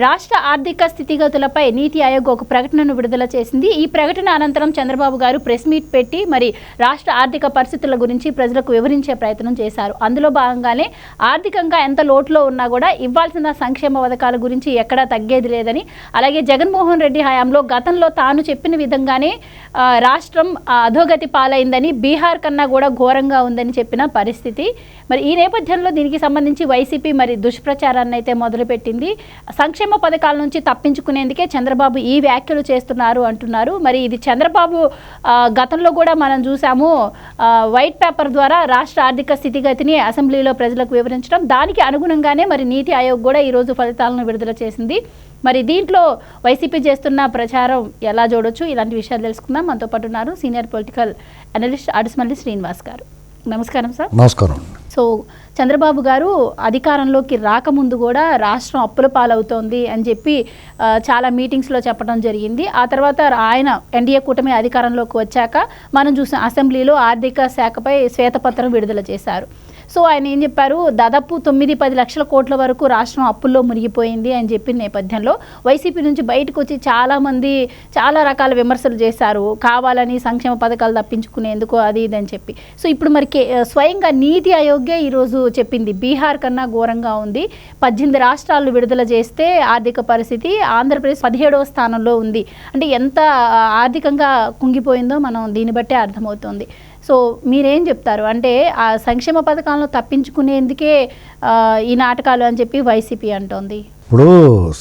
రాష్ట్ర ఆర్థిక స్థితిగతులపై నీతి ఆయోగ్ ఒక ప్రకటనను విడుదల చేసింది. ఈ ప్రకటన అనంతరం చంద్రబాబు గారు ప్రెస్ మీట్ పెట్టి మరి రాష్ట్ర ఆర్థిక పరిస్థితుల గురించి ప్రజలకు వివరించే ప్రయత్నం చేశారు. అందులో భాగంగానే ఆర్థికంగా ఎంత లోటులో ఉన్నా కూడా ఇవ్వాల్సిన సంక్షేమ పథకాల గురించి ఎక్కడా తగ్గేది లేదని అలాగే జగన్మోహన్ రెడ్డి హయాంలో గతంలో తాను చెప్పిన విధంగానే రాష్ట్రం అధోగతి పాలైందని బీహార్ కన్నా కూడా ఘోరంగా ఉందని చెప్పిన పరిస్థితి. మరి ఈ నేపథ్యంలో దీనికి సంబంధించి వైసీపీ మరి దుష్ప్రచారాన్ని అయితే మొదలుపెట్టింది. సంక్షేమ పథకాల నుంచి తప్పించుకునేందుకే చంద్రబాబు ఈ వ్యాఖ్యలు చేస్తున్నారు అంటున్నారు. మరి ఇది చంద్రబాబు గతంలో కూడా మనం చూసాము వైట్ పేపర్ ద్వారా రాష్ట్ర ఆర్థిక స్థితిగతిని అసెంబ్లీలో ప్రజలకు వివరించడం. దానికి అనుగుణంగానే మరి నీతి ఆయోగ్ కూడా ఈరోజు ఫలితాలను విడుదల చేసింది. మరి దీంట్లో వైసీపీ చేస్తున్న ప్రచారం ఎలా చూడొచ్చు? ఇలాంటి విషయాలు తెలుసుకుందాం. మనతో పాటు ఉన్నారు senior political analyst Adusumalli Srinivas గారు. నమస్కారం సార్. నమస్కారం. సో చంద్రబాబు గారు అధికారంలోకి రాకముందు కూడా రాష్ట్రం అప్పుల పాలవుతోంది అని చెప్పి చాలా మీటింగ్స్లో చెప్పడం జరిగింది. ఆ తర్వాత ఆయన ఎన్డీఏ కూటమి అధికారంలోకి వచ్చాక మనం చూసిన అసెంబ్లీలో ఆర్థిక శాఖపై శ్వేతపత్రం విడుదల చేశారు. సో ఆయన ఏం చెప్పారు? దాదాపు తొమ్మిది పది లక్షల కోట్ల వరకు రాష్ట్రం అప్పుల్లో మునిగిపోయింది అని చెప్పిన నేపథ్యంలో వైసీపీ నుంచి బయటకు వచ్చి చాలామంది చాలా రకాల విమర్శలు చేశారు. కావాలని సంక్షేమ పథకాలు తప్పించుకునేందుకు అది ఇది అని చెప్పి. సో ఇప్పుడు మరి కే- స్వయంగా నీతి ఆయోగే ఈరోజు చెప్పింది. బీహార్ కన్నా ఘోరంగా ఉంది. పద్దెనిమిది రాష్ట్రాలు విడుదల చేస్తే ఆర్థిక పరిస్థితి ఆంధ్రప్రదేశ్ పదిహేడవ స్థానంలో ఉంది. అంటే ఎంత ఆర్థికంగా కుంగిపోయిందో మనం దీన్ని బట్టే అర్థమవుతుంది. సో మీరేం చెప్తారు? అంటే ఆ సంక్షేమ పథకాలను తప్పించుకునేందుకే ఈ నాటకాలు అని చెప్పి వైసీపీ అంటోంది. ఇప్పుడు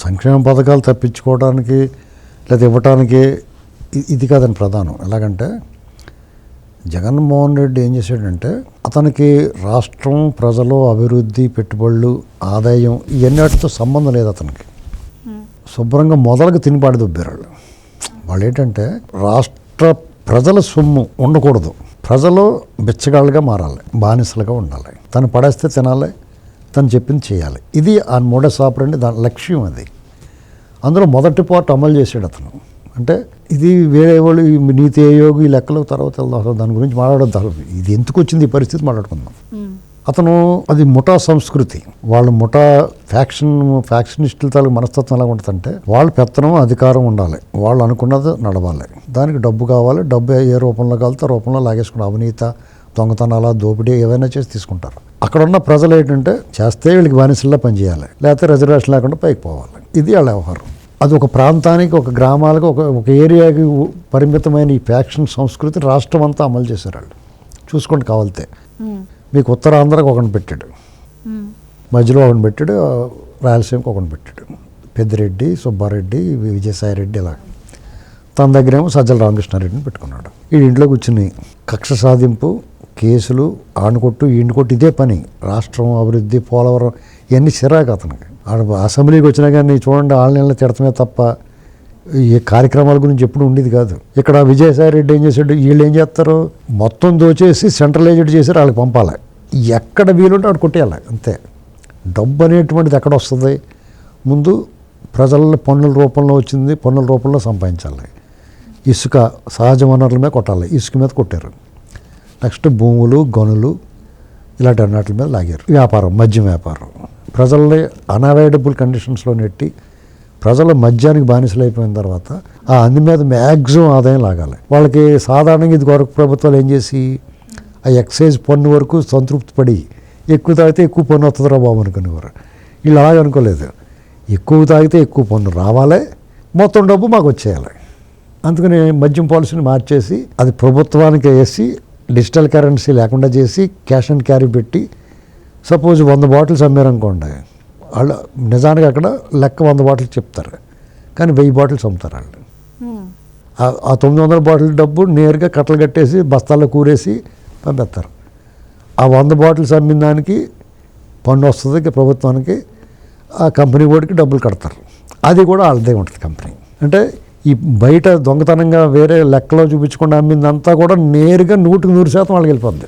సంక్షేమ పథకాలు తప్పించుకోవడానికి లేదా ఇవ్వటానికి ఇది కాదని ప్రధానం. ఎలాగంటే జగన్మోహన్ రెడ్డి ఏం చేశాడంటే అతనికి రాష్ట్రం ప్రజలు అభివృద్ధి పెట్టుబడులు ఆదాయం ఇవన్నిటితో సంబంధం లేదు అతనికి. శుభ్రంగా మొదలకు తినిపాడి దుబ్బారు వాళ్ళు ఏంటంటే రాష్ట్ర ప్రజల సొమ్ము ఉండకూడదు. ప్రజలు బిచ్చగాళ్ళుగా మారాలి బానిసలుగా ఉండాలి. తను పడేస్తే తినాలి తను చెప్పింది చేయాలి. ఇది ఆ మోడస్ ఆపరండి దాని లక్ష్యం అది. అందులో మొదటి పాటు అమలు చేసాడు అతను. అంటే ఇది వేరే వాళ్ళు నీతి ఆయోగ్ ఈ లెక్కలు తర్వాత దాని గురించి మాట్లాడద్దు. ఇది ఎందుకు వచ్చింది ఈ పరిస్థితి మాట్లాడుకుందాం. అతను అది ముఠా సంస్కృతి. వాళ్ళ ముఠా ఫ్యాక్షన్ ఫ్యాక్షనిస్టుల తాలూకు మనస్తత్వం ఎలా ఉంటుందంటే వాళ్ళ పెత్తనం అధికారం ఉండాలి. వాళ్ళు అనుకున్నది నడవాలి. దానికి డబ్బు కావాలి. డబ్బు ఏ రూపంలో కావాలితే రూపంలో లాగేసుకుని అవినీత దొంగతనాల దోపిడీ ఏవైనా చేసి తీసుకుంటారు. అక్కడ ఉన్న ప్రజలు ఏంటంటే చేస్తే వీళ్ళకి బానిసల్లా పనిచేయాలి. లేకపోతే రిజర్వేషన్ లేకుండా పైకి పోవాలి. ఇది వాళ్ళ వ్యవహారం. అది ఒక ప్రాంతానికి ఒక గ్రామాలకు ఒక ఒక ఏరియాకి పరిమితమైన ఈ ఫ్యాక్షన్ సంస్కృతి రాష్ట్రం అంతా అమలు చేశారు వాళ్ళు. చూసుకోండి కావాలితే. మీకు ఉత్తరాంధ్రకు ఒకటి పెట్టాడు. మధ్యలో ఒకటి పెట్టాడు రాయలసీమకి ఒకటి పెట్టాడు. పెద్దిరెడ్డి సుబ్బారెడ్డి విజయసాయిరెడ్డి ఇలా. తన దగ్గరేమో సజ్జల రామకృష్ణారెడ్డిని పెట్టుకున్నాడు. ఈ ఇంట్లో కూర్చుని కక్ష సాధింపు కేసులు ఆనుకొట్టు ఈండుకొట్టు ఇదే పని. రాష్ట్రం అభివృద్ధి పోలవరం ఇవన్నీ చిరాకు అతనికి. అసెంబ్లీకి వచ్చినా కానీ చూడండి ఆళ్ళ నెలలు తిడతమే తప్ప ఈ కార్యక్రమాల గురించి ఎప్పుడు ఉండేది కాదు. ఇక్కడ విజయసాయి రెడ్డి ఏం చేశాడు? వీళ్ళు ఏం చేస్తారు? మొత్తం దోచేసి సెంట్రలైజ్డ్ చేసి వాళ్ళకి పంపాలి. ఎక్కడ వీలుంటే అక్కడ కొట్టేయాలి అంతే. డబ్బు అనేటువంటిది ఎక్కడ వస్తుంది? ముందు ప్రజల పన్నుల రూపంలో వచ్చింది పన్నుల రూపంలో సంపాదించాలి. ఇసుక సహజ వనరుల మీద కొట్టాలి. ఇసుక మీద కొట్టారు. నెక్స్ట్ భూములు గనులు ఇలాంటి అన్నిటి మీద లాగారు. వ్యాపారం మద్యం వ్యాపారం. ప్రజల్ని అన్అవైడబుల్ కండిషన్స్లో నెట్టి ప్రజలు మద్యానికి బానిసలు అయిపోయిన తర్వాత ఆ అంది మీద మ్యాక్సిమం ఆదాయం లాగాలి. వాళ్ళకి సాధారణంగా ఇది వరకు ప్రభుత్వాలు ఏం చేసి ఆ ఎక్సైజ్ పన్ను వరకు సంతృప్తి పడి ఎక్కువ తాగితే ఎక్కువ పన్ను వస్తుందిరా బాబు అనుకునేవారు. వీళ్ళు అలాగే అనుకోలేదు. ఎక్కువ తాగితే ఎక్కువ పన్ను రావాలి. మొత్తం డబ్బు మాకు వచ్చేయాలి. అందుకని మద్యం పాలసీని మార్చేసి అది ప్రభుత్వానికి వేసి డిజిటల్ కరెన్సీ లేకుండా చేసి క్యాష్ అండ్ క్యారీ పెట్టి సపోజ్ వంద బాటిల్స్ అమ్మారనుకోండి. వాళ్ళు నిజానికి అక్కడ లెక్క వంద బాటిల్స్ చెప్తారు. కానీ వెయ్యి బాటిల్స్ అమ్ముతారు వాళ్ళు. ఆ- తొమ్మిది వందల బాటిల్ డబ్బు నేరుగా కట్టలు కట్టేసి బస్తాల్లో కూరేసి పంపిస్తారు. ఆ వంద బాటిల్స్ అమ్మిన దానికి పన్ను వస్తుంది ప్రభుత్వానికి ఆ కంపెనీ వాడికి డబ్బులు కడతారు. అది కూడా వాళ్ళదే ఉంటుంది కంపెనీ. అంటే ఈ బయట దొంగతనంగా వేరే లెక్కలో చూపించకుండా అమ్మిందంతా కూడా నేరుగా నూటికి నూరు శాతం వాళ్ళకి వెళ్ళిపోద్ది.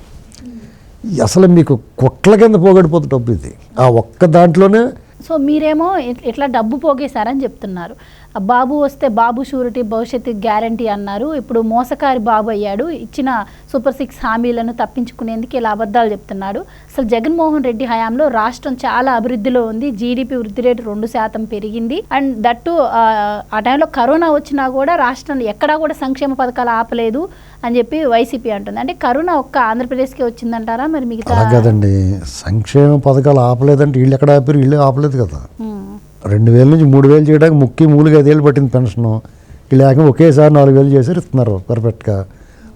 అసలు మీకు కుట్ల కింద పోగొడిపోతుంది డబ్బు ఇది. ఆ ఒక్క దాంట్లోనే సో మీరేమో ఇట్లా డబ్బు పోగేశారని చెప్తున్నారు. బాబు వస్తే బాబు షూరిటీ భవిష్యత్తు గ్యారంటీ అన్నారు. ఇప్పుడు మోసకారి బాబు అయ్యాడు. ఇచ్చిన సూపర్ సిక్స్ హామీలను తప్పించుకునేందుకు ఇలా అబద్ధాలు చెప్తున్నాడు అసలు జగన్మోహన్ రెడ్డి హయాంలో రాష్ట్రం చాలా అభివృద్ధిలో ఉంది. జీడిపి వృద్ధి రేటు రెండు శాతం పెరిగింది. అండ్ దట్టు ఆ, టైంలో కరోనా వచ్చినా కూడా రాష్ట్రం ఎక్కడా కూడా సంక్షేమ పథకాలు ఆపలేదు అని చెప్పి వైసీపీ అంటుంది. అంటే కరోనా ఒక్క ఆంధ్రప్రదేశ్కి వచ్చిందంటారా? మరి మిగతా కదండి. సంక్షేమ పథకాలు ఆపలేదంటే వీళ్ళు ఎక్కడ ఆపారు? వీళ్ళు ఆపలేదు కదా. రెండు వేల నుంచి మూడు వేలు చేయడానికి ముక్కి మూలుగా ఐదేళ్ళు పట్టింది పెన్షన్. వీళ్ళు ఒకేసారి నాలుగు వేలు చేసి ఇస్తున్నారు పర్ఫెక్ట్గా.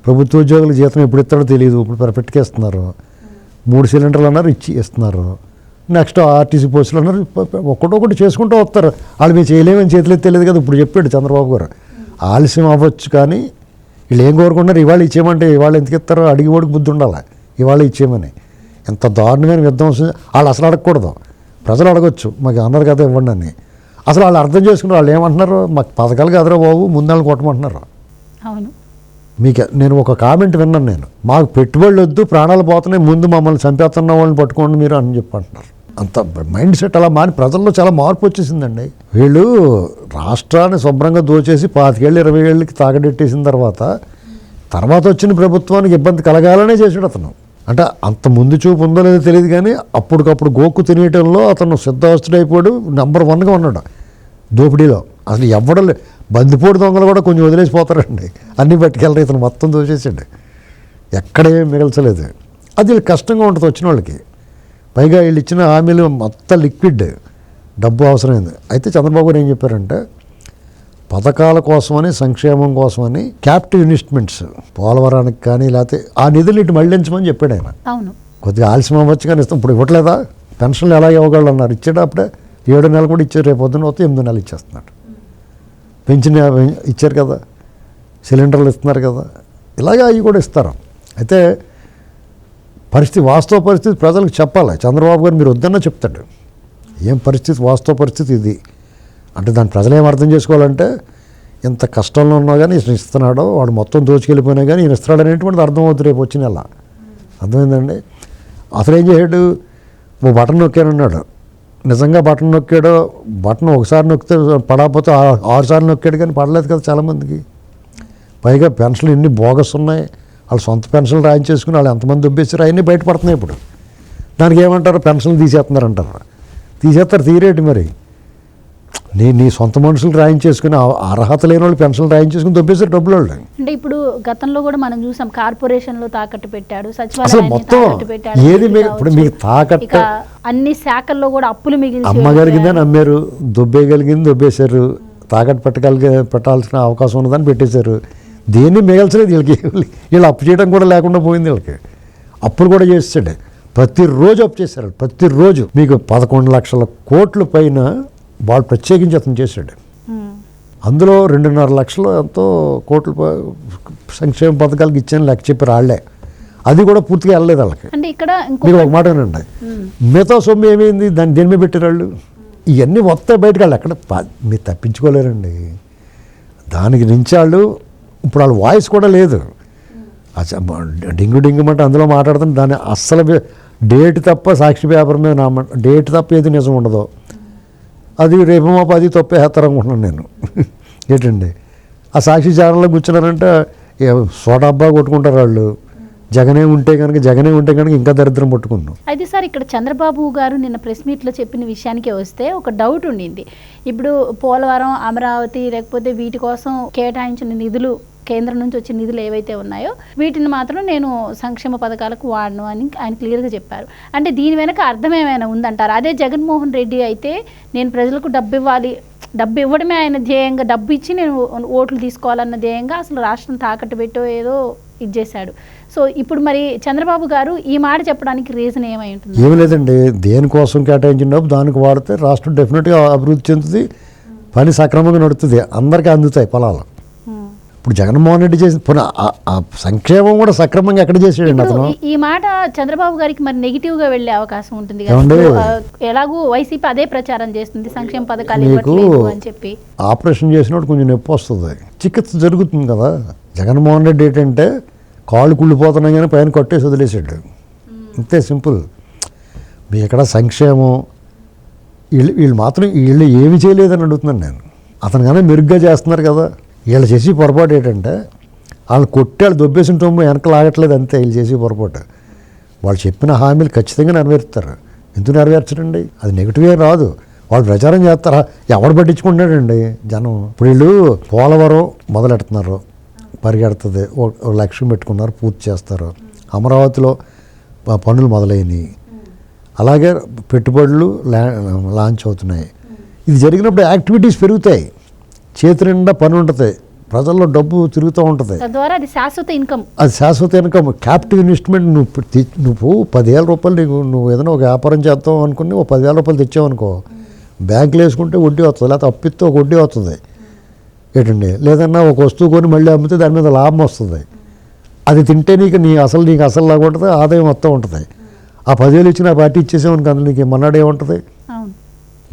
ప్రభుత్వ ఉద్యోగుల జీతం ఎప్పుడు ఇస్తాడో తెలియదు ఇప్పుడు పర్ఫెక్ట్గా ఇస్తున్నారు. మూడు సిలిండర్లు అన్నారు ఇచ్చి ఇస్తున్నారు. నెక్స్ట్ ఆర్టీసీ పోస్టులు అన్నారు ఒక్కటొకటి చేసుకుంటూ వస్తారు. వాళ్ళు మేము చేయలేమని చేతులు తెలియదు కదా ఇప్పుడు చెప్పాడు చంద్రబాబు గారు. ఆలస్యం అవ్వచ్చు కానీ వీళ్ళు ఏం కోరుకుంటున్నారు? ఇవాళ ఇచ్చేయమంటే ఇవాళ ఎందుకు ఇస్తారో? అడిగి ఓడికి బుద్ధి ఉండాలి? ఇవాళ ఇచ్చేయమని. ఎంత దారుణమైన విధ్వంసం. వాళ్ళు అసలు అడగకూడదు. ప్రజలు అడగొచ్చు మాకు అన్నారు కదా ఇవ్వండి అని. అసలు వాళ్ళు అర్థం చేసుకుని వాళ్ళు ఏమంటున్నారు మాకు పథకాలు కదరా బాబు ముందాళ్ళు కొట్టమంటున్నారు? అవును. మీకు నేను ఒక కామెంట్ విన్నాను నేను. మాకు పెట్టుబడులు వద్దు ప్రాణాలు పోతున్నాయి ముందు మమ్మల్ని చంపేస్తున్న వాళ్ళని పట్టుకోండి మీరు అని చెప్పి అంటున్నారు అంత మైండ్ సెట్ అలా మారి ప్రజల్లో చాలా మార్పు వచ్చేసిందండి. వీళ్ళు రాష్ట్రాన్ని శుభ్రంగా దోచేసి పాతికేళ్ళు ఇరవై ఏళ్ళకి తాగడెట్టేసిన తర్వాత తర్వాత వచ్చిన ప్రభుత్వానికి ఇబ్బంది కలగాలనే చేసాడు అతను. అంటే అంత ముందు చూపు ఉందో లేదో తెలియదు కానీ అప్పటికప్పుడు గోక్కు తినేయటంలో అతను సిద్ధాస్తుడైపోయాడు నెంబర్ వన్గా ఉన్నాడు. దోపిడీలో. అసలు ఎవడ బందిపోటు దొంగలు కూడా కొంచెం వదిలేసిపోతారండి. అన్నీ పట్టుకెళ్ళరు ఇతను మొత్తం దోచేసాడు ఎక్కడే మిగల్చలేదు. అది కష్టంగా ఉంటుంది వచ్చిన వాళ్ళకి. పైగా వీళ్ళు ఇచ్చిన హామీలు మొత్తం లిక్విడ్ డబ్బు అవసరమైంది. అయితే చంద్రబాబు గారు ఏం చెప్పారంటే పథకాల కోసమని సంక్షేమం కోసమని క్యాపిటల్ ఇన్వెస్ట్మెంట్స్ పోలవరానికి కానీ లేకపోతే ఆ నిధులు ఇటు మళ్ళించమని చెప్పాడు ఆయన. అవును. కొద్దిగా ఆలస్యం అవ్వచ్చు కానీ ఇస్తాం. ఇప్పుడు ఇవ్వట్లేదా? పెన్షన్లు ఎలా ఇవ్వగలరు అన్నారు ఇచ్చాడు అప్పుడే? ఏడు నెలలు కూడా ఇచ్చారు. రేపు పొద్దున్న వస్తే ఎనిమిది నెలలు ఇచ్చేస్తున్నాడు. పెంచిన ఇచ్చారు కదా? సిలిండర్లు ఇస్తున్నారు కదా? ఇలాగే అవి కూడా ఇస్తారు. అయితే పరిస్థితి వాస్తవ పరిస్థితి ప్రజలకు చెప్పాలి. చంద్రబాబు గారు మీరు వద్దన్నా చెప్తాడు. ఏం పరిస్థితి? వాస్తవ పరిస్థితి ఇది. అంటే దాని ప్రజలు ఏం అర్థం చేసుకోవాలంటే ఇంత కష్టంలో ఉన్నా కానీ ఈయన ఇస్తున్నాడు వాడు మొత్తం దోచుకెళ్ళిపోయినా కానీ ఈయన ఇస్తున్నాడు అనేటువంటిది అర్థమవుతుంది రేపు వచ్చిన నెల. అర్థమైందండి? అసలు ఏం చేశాడు ఓ బటన్ నొక్కానన్నాడు నిజంగా బటన్ నొక్కాడో బటన్ ఒకసారి నొక్కితే పడకపోతే ఆరుసార్లు ఆరు సార్లు నొక్కాడు కానీ పడలేదు కదా చాలామందికి. పైగా పెన్షన్లు ఎన్ని బోగస్ ఉన్నాయి. వాళ్ళు సొంత పెన్షన్లు రాయించేసుకుని వాళ్ళు ఎంతమంది దుబ్బేసారు అవన్నీ బయటపడుతున్నాయి ఇప్పుడు. దానికి ఏమంటారు? పెన్షన్లు తీసేస్తున్నారు అంటారు తీసేస్తారు తీరేటి మరి. నీ నీ సొంత మనుషులు రాయించేసుకుని అర్హత లేని వాళ్ళు పెన్షన్లు రాయించేసుకుని దొబ్బేసారు డబ్బులు వాళ్ళు. అంటే ఇప్పుడు గతంలో కూడా మనం చూసాం కార్పొరేషన్లో తాకట్టు పెట్టాడు అసలు సచివాలయాన్ని మొత్తం ఏది మీకు ఇప్పుడు. మీకు తాకట్టు అన్ని శాఖల్లో కూడా అప్పులు మిగిల్చి అమ్మగలిగిందని అమ్మారు దొబ్బేయగలిగింది దొబ్బేశారు. తాకట్టు పెట్టగలిగే పెట్టాల్సిన అవకాశం ఉన్నదని పెట్టేశారు. దేన్ని మిగల్చలేదు వీళ్ళకి. వీళ్ళు అప్పు చేయడం కూడా లేకుండా పోయింది వీళ్ళకి. అప్పులు కూడా చేసాడు ప్రతిరోజు అప్పు చేశారు. ప్రతిరోజు మీకు పదకొండు లక్షల కోట్ల పైన వాళ్ళు ప్రత్యేకించి అతను చేశాడు. అందులో రెండున్నర లక్షలు ఎంతో కోట్ల సంక్షేమ పథకాలకు ఇచ్చాను లెక్క చెప్పారు వాళ్ళే అది కూడా పూర్తిగా వెళ్ళలేదు వాళ్ళకి. అంటే ఇక్కడ మీరు ఒక మాట వినండి. మిగతా సొమ్ము ఏమైంది? దాన్ని దేని మీద పెట్టారు వాళ్ళు ఇవన్నీ వస్తాయి బయటకు వాళ్ళు ఎక్కడ మీరు తప్పించుకోలేరండి. దానికి నుంచి వాళ్ళు ఇప్పుడు వాళ్ళ వాయిస్ కూడా లేదు. అస- డింగు డింగుమంటే అందులో మాట్లాడుతుంటే దాన్ని అస్సలు డేట్ తప్ప సాక్షి పేపర్ మీద నామ డేట్ తప్ప ఏది నిజం ఉండదు. అది రేపు మాపు పది తప్పేస్తారనుకుంటున్నాను నేను. ఏంటండి? ఆ సాక్షి ఛానల్లో కూర్చున్నారంటే సోడబ్బా సోడాబ్బా కొట్టుకుంటారు వాళ్ళు. జగనే ఉంటే కనుక జగనే ఉంటే కనుక ఇంకా దరిద్రం పట్టుకున్నాం అయితే సార్ ఇక్కడ చంద్రబాబు గారు నిన్న ప్రెస్ మీట్లో చెప్పిన విషయానికి వస్తే ఒక డౌట్ ఉండింది. ఇప్పుడు పోలవరం అమరావతి లేకపోతే వీటి కోసం కేటాయించిన నిధులు కేంద్రం నుంచి వచ్చే నిధులు ఏవైతే ఉన్నాయో వీటిని మాత్రం నేను సంక్షేమ పథకాలకు వాడను అని ఆయన క్లియర్గా చెప్పారు. అంటే దీని వెనక అర్థం ఏమైనా ఉందంటారు? అదే జగన్మోహన్ రెడ్డి అయితే నేను ప్రజలకు డబ్బు ఇవ్వాలి డబ్బు ఇవ్వడమే ఆయన ధ్యేయంగా డబ్బు ఇచ్చి నేను ఓట్లు తీసుకోవాలన్న ధ్యేయంగా అసలు రాష్ట్రం తాకట్టు పెట్టో ఏదో ఇది చేశాడు సో ఇప్పుడు మరి చంద్రబాబు గారు ఈ మాట చెప్పడానికి రీజన్ ఏమై ఉంటుంది? ఏమి లేదండి. దేనికోసం కేటాయించిన డబ్బు దానికి వాడితే రాష్ట్రం డెఫినెట్గా అభివృద్ధి చెందుతుంది పని సక్రమంగా నడుస్తుంది అందరికీ అందుతాయి పొలాలు ఇప్పుడు జగన్మోహన్ రెడ్డి చేసిన పునః సంక్షేమం కూడా సక్రమంగా ఎక్కడ చేసాడండి అతను? ఈ- మాట చంద్రబాబు గారికి మరి నెగిటివ్గా వెళ్ళే అవకాశం ఉంటుంది ఎలాగూ వైసీపీ అదే ప్రచారం చేస్తుంది సంక్షేమ పథకాలు అని చెప్పి. ఆపరేషన్ చేసినప్పుడు కొంచెం నొప్పి వస్తుంది. చికిత్స జరుగుతుంది కదా. జగన్మోహన్ రెడ్డి ఏంటంటే కాళ్ళు కుళ్ళిపోతున్నాయి కానీ పైన కొట్టేసి వదిలేసాడు అంతే సింపుల్. మీ ఎక్కడ సంక్షేమం? వీళ్ళు వీళ్ళు మాత్రం వీళ్ళు ఏమి చేయలేదని అడుగుతున్నాను నేను. అతను కానీ మెరుగ్గా చేస్తున్నారు కదా. వీళ్ళు చేసి పొరపాటు ఏంటంటే వాళ్ళు కొట్టి వాళ్ళు దొబ్బేసిన టొమ్ము వెనక లాగట్లేదు అంతే వీళ్ళు చేసి పొరపాటు. వాళ్ళు చెప్పిన హామీలు ఖచ్చితంగా నెరవేరుస్తారు. ఎందుకు నెరవేర్చరండి? అది నెగిటివే రాదు. వాళ్ళు ప్రచారం చేస్తారా? ఎవడు పట్టించుకుంటాడండి జనం. ఇప్పుడు వీళ్ళు పోలవరం మొదలెడుతున్నారు. పరిగెడుతుంది. ఒక లక్ష్యం పెట్టుకున్నారు పూర్తి చేస్తారు. అమరావతిలో ప- పనులు మొదలైనవి అలాగే పెట్టుబడులు లా లాంచ్ అవుతున్నాయి. ఇది జరిగినప్పుడు యాక్టివిటీస్ పెరుగుతాయి. చేతి నిండా పని ఉంటుంది. ప్రజల్లో డబ్బు తిరుగుతూ ఉంటుంది. తద్వారా అది శాశ్వత ఇన్కమ్. అది శాశ్వత ఇన్కమ్. క్యాపిటల్ ఇన్వెస్ట్మెంట్ నువ్వు నువ్వు పదివేల రూపాయలు నీకు నువ్వు ఏదైనా ఒక వ్యాపారం చేద్దాం అనుకుని ఒక పదివేల రూపాయలు తెచ్చావనుకో బ్యాంకులో వేసుకుంటే వడ్డీ వస్తుంది. లేకపోతే అప్పిస్తే ఒక వడ్డీ వస్తుంది. ఏంటండి? లేదన్నా ఒక వస్తువు కొని మళ్ళీ అమ్మితే దాని మీద లాభం వస్తుంది. అది తింటే నీకు నీ అసలు నీకు అసలు లాగా ఉంటుంది. ఆదాయం మొత్తం ఉంటుంది. ఆ పదివేలు ఇచ్చి నా పార్టీ ఇచ్చేసామనుకో అందులో నీకు మన్నాడు ఏముంటుంది?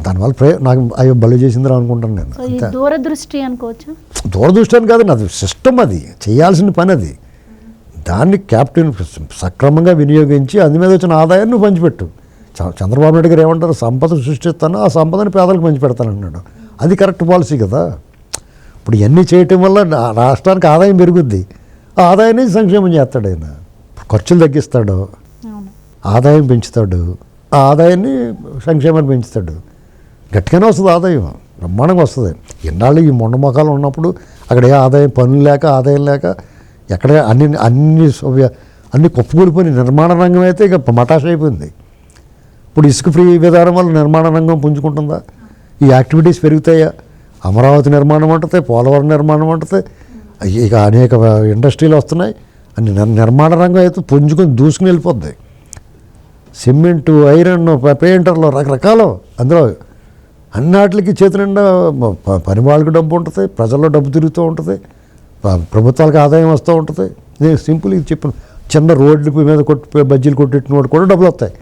దానివల్ల ప్రయ నాకు అయ్యో బలి చేసిందిరా అనుకుంటాను నేను. దూరదృష్టి అనుకోవచ్చు? దూరదృష్టి కాదు అది సిస్టమ్ అది. చేయాల్సిన పని అది. దాన్ని క్యాప్టెన్ సక్రమంగా వినియోగించి అందు మీద వచ్చిన ఆదాయాన్ని నువ్వు పంచిపెట్టు. చంద్రబాబు నాయుడు గారు ఏమంటారు? సంపద సృష్టిస్తాను ఆ సంపదని పేదలకు పంచిపెడతాను అన్నాడు అది కరెక్ట్ పాలసీ కదా. ఇప్పుడు ఇవన్నీ చేయటం వల్ల రాష్ట్రానికి ఆదాయం పెరుగుద్ది. ఆ ఆదాయాన్ని సంక్షేమం చేస్తాడు ఆయన. ఖర్చులు తగ్గిస్తాడు. ఆదాయం పెంచుతాడు. ఆ ఆదాయాన్ని సంక్షేమాన్ని పెంచుతాడు. గట్టిగానే వస్తుంది ఆదాయం. బ్రహ్మాండంగా వస్తుంది. ఎన్నాళ్ళు ఈ మొండ మొఖాలు ఉన్నప్పుడు అక్కడ ఏ ఆదాయం పనులు లేక ఆదాయం లేక ఎక్కడ అన్ని అన్ని సౌవ్య- అన్ని కుప్పకూలిపోయిన నిర్మాణ రంగం అయితే ఇక మటాష్ అయిపోయింది. ఇప్పుడు ఇసుక ఫ్రీ విధానం వల్ల నిర్మాణ రంగం పుంజుకుంటుందా? ఈ యాక్టివిటీస్ పెరుగుతాయా? అమరావతి నిర్మాణం ఉంటుంది పోలవరం నిర్మాణం ఉంటుంది ఇక అనేక ఇండస్ట్రీలు వస్తున్నాయి. అన్ని నిర్- నిర్మాణ రంగం అయితే పుంజుకొని దూసుకుని వెళ్ళిపోద్ది. సిమెంటు ఐరన్ పెయింటర్లు రకరకాలు అందులో అన్నాటికి చేతి నిండా ప- పని వాళ్ళకి డబ్బు ఉంటుంది ప్రజల్లో డబ్బు తిరుగుతూ ఉంటుంది ప్రభుత్వాలకు ఆదాయం వస్తూ ఉంటుంది. నేను సింపుల్ ఇది చెప్పిన చిన్న రోడ్ల మీద కొట్టి బజ్జీలు కొట్టిన వాడు కూడా డబ్బులు వస్తాయి.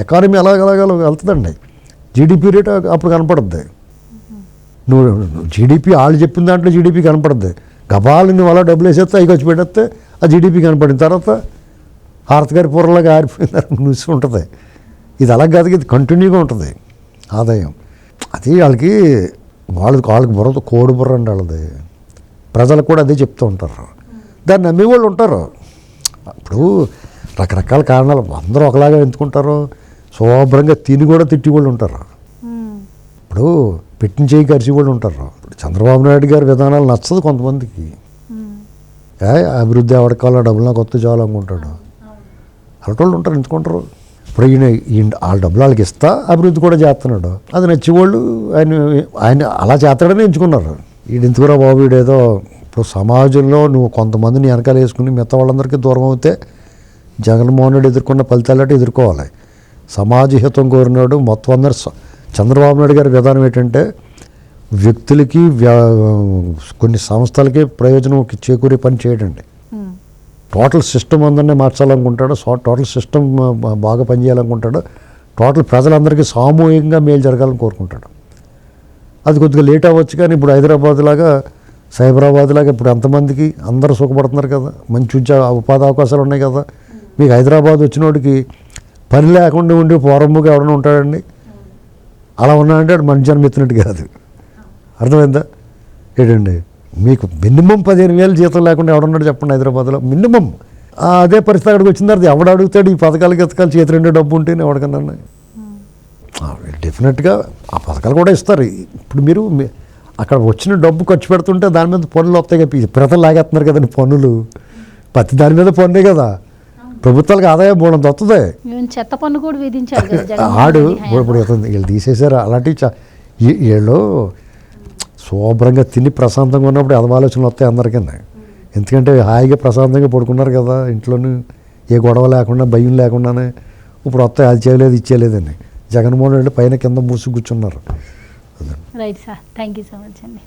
ఎకానమీ అలాగలాగ వెళ్తుందండి? జీడిపి రేట్ అప్పుడు కనపడుద్ది. నువ్వు జీడిపి వాళ్ళు చెప్పిన దాంట్లో జీడిపి కనపడుద్ది. గబాలు నువ్వు అలా డబ్బులు వేసేస్తే అవి ఖర్చు పెట్టేస్తే ఆ జీడిపి కనపడిన తర్వాత హారతగారి పూర్వలాగా ఆరిపోయినారు న్యూస్ ఉంటుంది. ఇది అలా కాదు ఇది కంటిన్యూగా ఉంటుంది. ఆదాయం. అది వాళ్ళకి వాళ్ళకి వాళ్ళకి బుర్ర కోడి బుర్ర అండి వాళ్ళది. ప్రజలకు కూడా అదే చెప్తూ ఉంటారు. దాన్ని నమ్మేవాళ్ళు ఉంటారు. ఇప్పుడు రకరకాల కారణాలు అందరూ ఒకలాగా ఎంచుకుంటారు శుభ్రంగా తిని కూడా తిట్టి వాళ్ళు ఉంటారు. ఇప్పుడు పెట్టిన చేయి కరిచి కూడా ఉంటారు. ఇప్పుడు చంద్రబాబు నాయుడు గారి విధానాలు నచ్చదు కొంతమందికి. అభివృద్ధి ఎవరికాలో డబ్బులు నాకు కొత్త చాలు అనుకుంటాడు. అలాంటి వాళ్ళు ఉంటారు ఎంచుకుంటారు ఇప్పుడు ఈయన ఈయన వాళ్ళ డబ్బులు వాళ్ళకి ఇస్తా అభివృద్ధి కూడా చేస్తున్నాడు. అది నచ్చేవాళ్ళు ఆయన ఆయన అలా చేస్తాడని ఎంచుకున్నారు. వీడు ఎందుకురా బాబు వీడేదో ఇప్పుడు సమాజంలో నువ్వు కొంతమందిని వెనకాల వేసుకుని మిగతా వాళ్ళందరికీ దూరం అవుతే జగన్మోహన్ రెడ్డి ఎదుర్కొన్న ఫలితాలట ఎదుర్కోవాలి. సమాజ హితం కోరినాడు మొత్తం అందరు చంద్రబాబు నాయుడు గారి విధానం ఏంటంటే వ్యక్తులకి వ్యా కొన్ని సంస్థలకి ప్రయోజనం చేకూరే పని చేయడండి. టోటల్ సిస్టమ్ అందరినీ మార్చాలనుకుంటాడు సో టోటల్ సిస్టమ్ బాగా పనిచేయాలనుకుంటాడు. టోటల్ ప్రజలందరికీ సామూహికంగా మేలు జరగాలని కోరుకుంటాడు. అది కొద్దిగా లేట్ అవ్వచ్చు కానీ ఇప్పుడు హైదరాబాద్ లాగా సైబరాబాద్ లాగా ఇప్పుడు ఎంతమందికి అందరూ సుఖపడుతున్నారు కదా. మంచి ఉద్యోగ ఉపాధి అవకాశాలు ఉన్నాయి కదా. మీకు హైదరాబాద్ వచ్చినోడికి పని లేకుండా ఉండి పోరంబుగా ఎవడన్నా ఉంటాడండి? అలా ఉన్నాడంటే వాడు మంచి జన్మ ఎత్తినట్టు కాదు. అర్థమైందా? ఏంటండి? మీకు మినిమం పదిహేను వేలు జీతం లేకుండా ఎవడున్నాడు చెప్పండి హైదరాబాద్లో? మినిమం. అదే పరిస్థితి అక్కడికి వచ్చిన తర్వాత ఎవడు అడుగుతాడు? ఈ పథకాలు గతకాలు చేతి రెండు డబ్బు ఉంటేనే ఎవరికన్నా డెఫినెట్గా ఆ పథకాలు కూడా ఇస్తారు. ఇప్పుడు మీరు అక్కడ వచ్చిన డబ్బు ఖర్చు పెడుతుంటే దాని మీద పన్నులు వస్తాయి కదా. ప్రజలు లాగేస్తున్నారు కదండి పన్నులు. ప్రతి దాని మీద పన్నే కదా. ప్రభుత్వాలకు ఆదాయం వస్తుంది ఈవెన్ చెత్త పన్ను కూడా విధించారు ఆడు ఇప్పుడు వీళ్ళు తీసేశారు. అలాంటివి చా- ఈ- వీళ్ళు శుభ్రంగా తిని ప్రశాంతంగా ఉన్నప్పుడు అదవ ఆలోచనలు వస్తాయి అందరికీ. ఎందుకంటే హాయిగా ప్రశాంతంగా పడుకున్నారు కదా ఇంట్లోనూ ఏ గొడవ లేకుండా భయం లేకుండానే ఇప్పుడు వస్తాయి అది చేయలేదు ఇచ్చేయలేదని జగన్మోహన్ రెడ్డి పైన కింద మూసి కూర్చున్నారు. Right sir thank you so much అండి.